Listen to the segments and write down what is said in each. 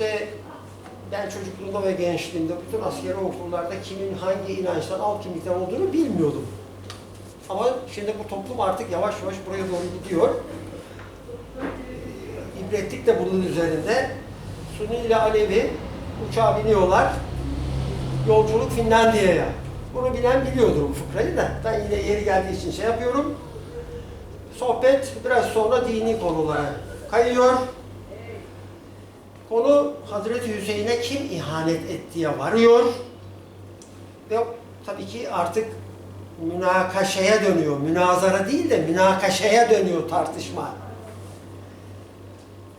İşte ben çocukluğumda ve gençliğimde bütün askeri okullarda kimin hangi inançtan, alt kimlikten olduğunu bilmiyordum. Ama şimdi bu toplum artık yavaş yavaş buraya doğru gidiyor. İbretlik de bunun üzerinde. Sunni ile Alevi uçağa biniyorlar. Yolculuk Finlandiya'ya. Bunu bilen biliyordur bu fıkrayı da. Ben yine yeri geldiği için şey yapıyorum. Sohbet biraz sonra dini konulara kayıyor. Konu Hazreti Hüseyin'e kim ihanet ettiğe varıyor. Ve tabii ki artık münakaşaya dönüyor. Münazara değil de münakaşaya dönüyor tartışma.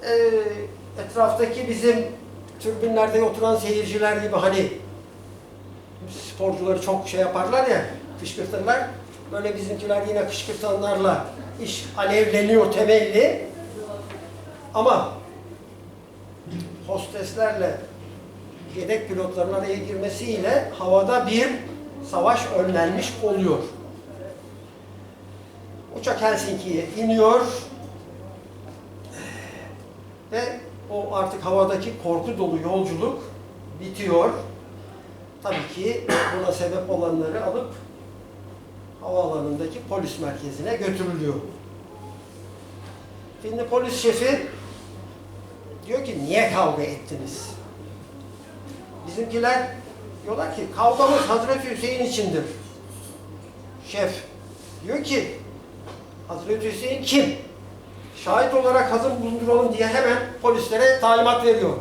Ee, etraftaki bizim türbinlerde oturan seyirciler gibi hani sporcuları çok şey yaparlar ya, kışkırtırlar. Böyle bizimkiler yine kışkırtanlarla iş alevleniyor temelli. Ama hosteslerle yedek pilotların araya girmesiyle havada bir savaş önlenmiş oluyor. Uçak Helsinki'ye iniyor ve o artık havadaki korku dolu yolculuk bitiyor. Tabii ki buna sebep olanları alıp havaalanındaki polis merkezine götürülüyor. Şimdi polis şefi diyor ki niye kavga ettiniz? Bizimkiler diyorlar ki kavgamız Hazreti Hüseyin içindir. Şef diyor ki Hazreti Hüseyin kim? Şahit olarak hazır bulunduralım diye hemen polislere talimat veriyor.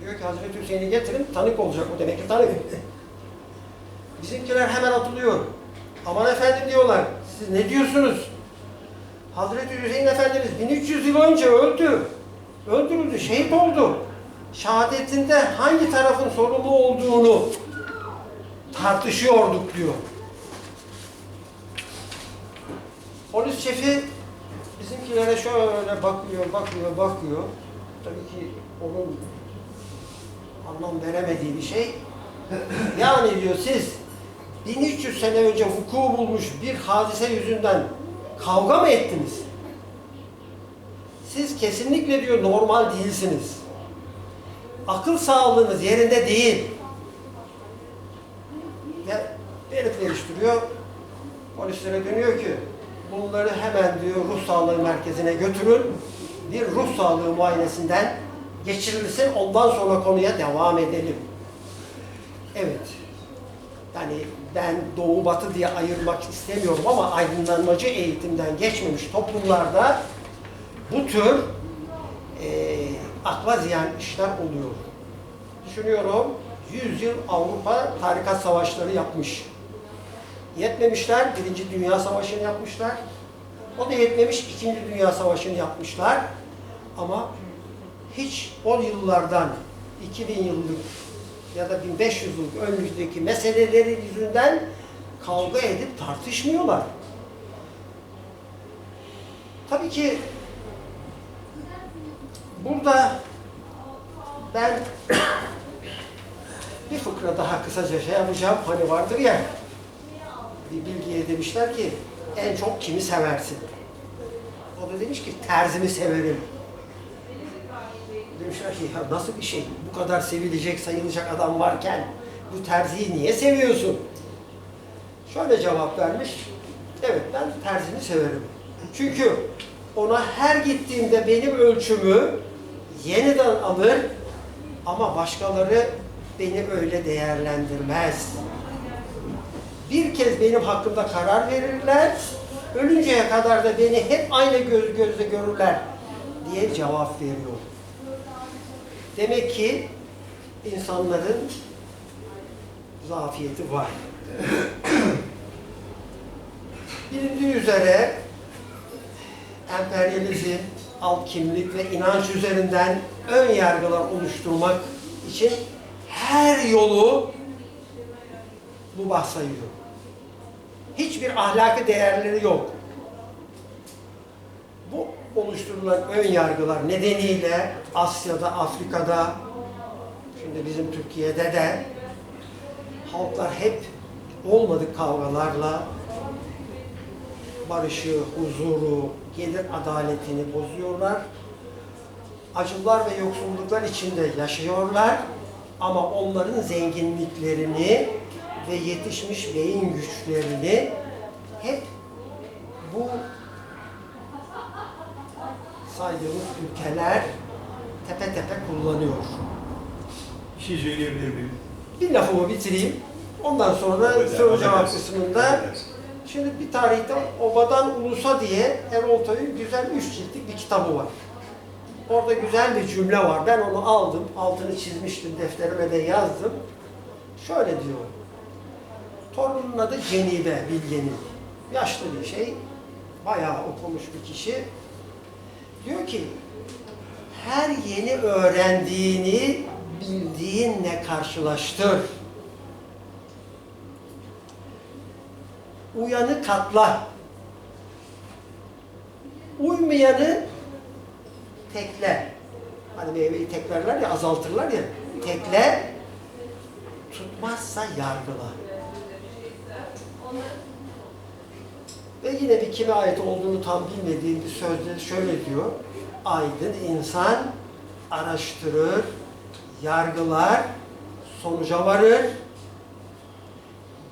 Diyor ki Hazreti Hüseyin'i getirin, tanık olacak o demek ki tanık. Bizimkiler hemen atılıyor. Aman efendim diyorlar, siz ne diyorsunuz? Hazreti Hüseyin Efendimiz 1300 yıl önce öldü. Öldürüldü, şehit oldu. Şehadetinde hangi tarafın sorumlu olduğunu tartışıyorduk diyor. Polis şefi bizimkilere şöyle bakıyor, bakıyor, bakıyor. Tabii ki onun anlam veremediği bir şey. Yani diyor siz 1300 sene önce vuku bulmuş bir hadise yüzünden kavga mı ettiniz? Siz kesinlikle diyor normal değilsiniz. Akıl sağlığınız yerinde değil. Ve herif değiştiriyor. Polislere dönüyor ki bunları hemen diyor ruh sağlığı merkezine götürün. Bir ruh sağlığı muayenesinden geçirilsin. Ondan sonra konuya devam edelim. Evet. Yani ben doğu batı diye ayırmak istemiyorum ama aydınlanmacı eğitimden geçmemiş toplumlarda bu tür e, akla ziyan işler oluyor. Düşünüyorum 100 yıl Avrupa tarikat savaşları yapmış. Yetmemişler, Birinci Dünya Savaşı'nı yapmışlar. O da yetmemiş, İkinci Dünya Savaşı'nı yapmışlar. Ama hiç o yıllardan 2000 yıllık ya da 1500 yıllık önümüzdeki meseleleri yüzünden kavga edip tartışmıyorlar. Tabii ki burada ben bir fıkra daha kısaca şey yapacağım. Hani vardır ya bir bilgiye demişler ki en çok kimi seversin? O da demiş ki terzimi severim. Demişler ki ya nasıl bir şey? Bu kadar sevilecek, sayılacak adam varken bu terziyi niye seviyorsun? Şöyle cevap vermiş. Evet ben terzimi severim. Çünkü ona her gittiğimde benim ölçümü yeniden alır ama başkaları beni öyle değerlendirmez. Bir kez benim hakkımda karar verirler, ölünceye kadar da beni hep aynı göz gözle görürler diye cevap veriyor. Demek ki insanların zafiyeti var. Bilindiği üzere emperyalizm, alt kimlik ve inanç üzerinden ön yargılar oluşturmak için her yolu bu bahsayıyor. Hiçbir ahlaki değerleri yok. Oluşturulan ön yargılar nedeniyle Asya'da, Afrika'da, şimdi bizim Türkiye'de de halklar hep olmadık kavgalarla barışı, huzuru, gelir adaletini bozuyorlar. acılar ve yoksulluklar içinde yaşıyorlar ama onların zenginliklerini ve yetişmiş beyin güçlerini hep bu saydığımız ülkeler tepe tepe kullanıyor. Bir şey söyleyebilir miyim? Bir lafımı bitireyim. Ondan sonra soru cevap kısmında. Şimdi bir tarihte Obadan Ulusa diye Erol Toy'un güzel üç ciltlik bir kitabı var. Orada güzel bir cümle var. Ben onu aldım, altını çizmiştim, defterime de yazdım. Şöyle diyor. Torunun adı Cenibe Bilge'nin. Yaşlı bir şey, bayağı okumuş bir kişi. Diyor ki, her yeni öğrendiğini bildiğinle karşılaştır. Uyanı katla. Uymayanı tekle. Hani meyveyi teklerler ya, azaltırlar ya. Tekle, tutmazsa yargıla. Ve yine bir kime ait olduğunu tam bilmediğim bir sözde şöyle diyor. Aydın insan araştırır, yargılar, sonuca varır.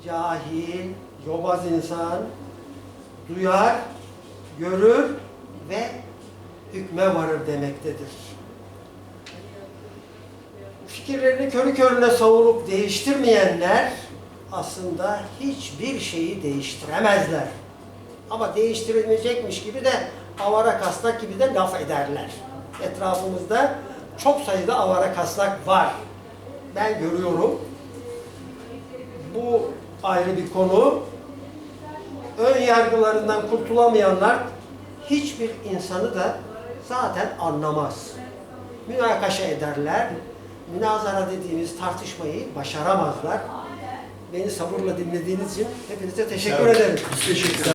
Cahil, yobaz insan duyar, görür ve hükme varır demektedir. Fikirlerini körü körüne savurup değiştirmeyenler aslında hiçbir şeyi değiştiremezler. Ama değiştirilmeyecekmiş gibi de avara kasnak gibi de laf ederler. Etrafımızda çok sayıda avara kasnak var. Ben görüyorum. Bu ayrı bir konu. Ön yargılarından kurtulamayanlar hiçbir insanı da zaten anlamaz. Münakaşa ederler. Münazara dediğimiz tartışmayı başaramazlar. Beni sabırla dinlediğiniz için hepinize teşekkür Evet. ederim. Biz teşekkür